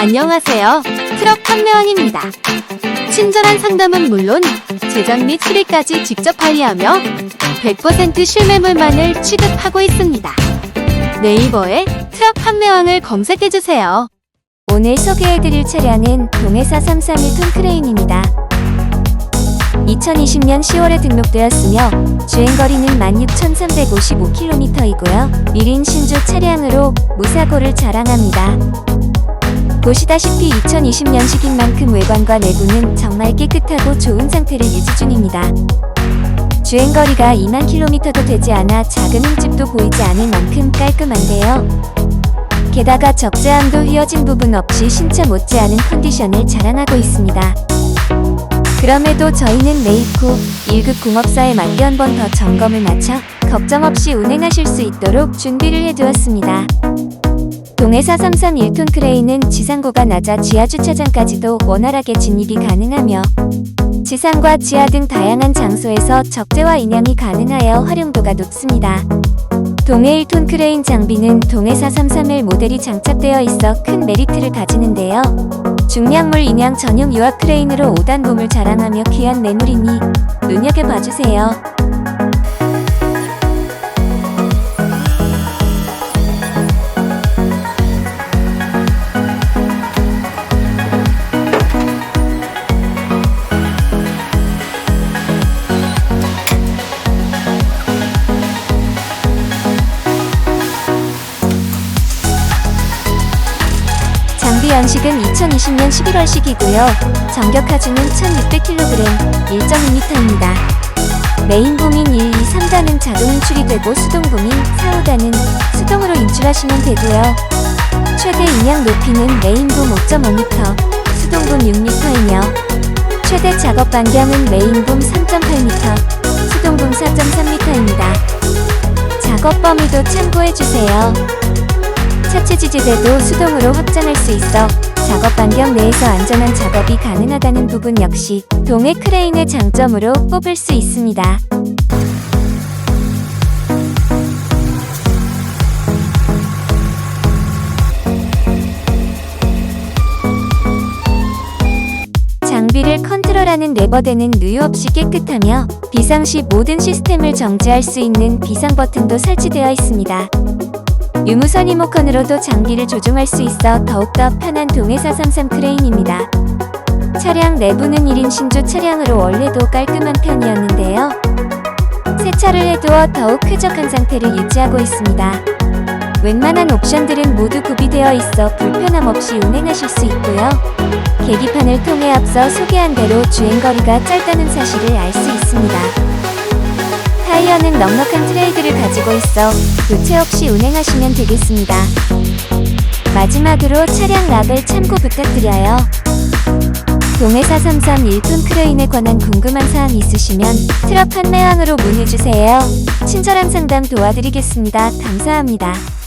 안녕하세요. 트럭 판매왕입니다. 친절한 상담은 물론 제작 및 수리까지 직접 관리하며 100% 실매물만을 취급하고 있습니다. 네이버에 트럭 판매왕을 검색해주세요. 오늘 소개해드릴 차량은 동해사 331톤 크레인입니다. 2020년 10월에 등록되었으며 주행거리는 16,355km이고요. 1인 신조 차량으로 무사고를 자랑합니다. 보시다시피 2020년식인 만큼 외관과 내부는 정말 깨끗하고 좋은 상태를 유지 중입니다. 주행거리가 2만 킬로미터도 되지 않아 작은 흠집도 보이지 않을 만큼 깔끔한데요. 게다가 적재함도 휘어진 부분 없이 신차 못지않은 컨디션을 자랑하고 있습니다. 그럼에도 저희는 후 1급 공업사에 맞게 한 번 더 점검을 마쳐 걱정 없이 운행하실 수 있도록 준비를 해두었습니다. 동해사 331톤 크레인은 지상고가 낮아 지하 주차장까지도 원활하게 진입이 가능하며 지상과 지하 등 다양한 장소에서 적재와 인양이 가능하여 활용도가 높습니다. 동해 1톤 크레인 장비는 동해사 331 모델이 장착되어 있어 큰 메리트를 가지는데요. 중량물 인양 전용 유압 크레인으로 5단 붐을 자랑하며 귀한 매물이니 눈여겨봐주세요. 장비 연식은 2020년 11월식이고요. 전격 하중은 1600kg, 1.2m입니다. 메인봉인 1, 2, 3단은 자동 인출이 되고 수동봉인 4, 5단은 수동으로 인출하시면 되고요. 최대 인양 높이는 메인봉 5.5m, 수동봉 6m이며 최대 작업 반경은 메인봉 3.8m, 수동봉 4.3m입니다. 작업 범위도 참고해주세요. 차체 지지대도 수동으로 확장할 수 있어 작업 반경 내에서 안전한 작업이 가능하다는 부분 역시 동해 크레인의 장점으로 꼽을 수 있습니다. 장비를 컨트롤하는 레버대는 누유 없이 깨끗하며 비상시 모든 시스템을 정지할 수 있는 비상 버튼도 설치되어 있습니다. 유무선 리모컨으로도 장비를 조종할 수 있어 더욱더 편한 동해사 33 크레인입니다. 차량 내부는 1인 신조 차량으로 원래도 깔끔한 편이었는데요. 세차를 해두어 더욱 쾌적한 상태를 유지하고 있습니다. 웬만한 옵션들은 모두 구비되어 있어 불편함 없이 운행하실 수 있고요. 계기판을 통해 앞서 소개한 대로 주행거리가 짧다는 사실을 알 수 있습니다. 타이어는 넉넉한 트레이드를 가지고 있어 교체 없이 운행하시면 되겠습니다. 마지막으로 차량 라벨 참고 부탁드려요. 동해사 33 1톤 크레인에 관한 궁금한 사항 있으시면 트럭 판매왕으로 문의주세요. 친절한 상담 도와드리겠습니다. 감사합니다.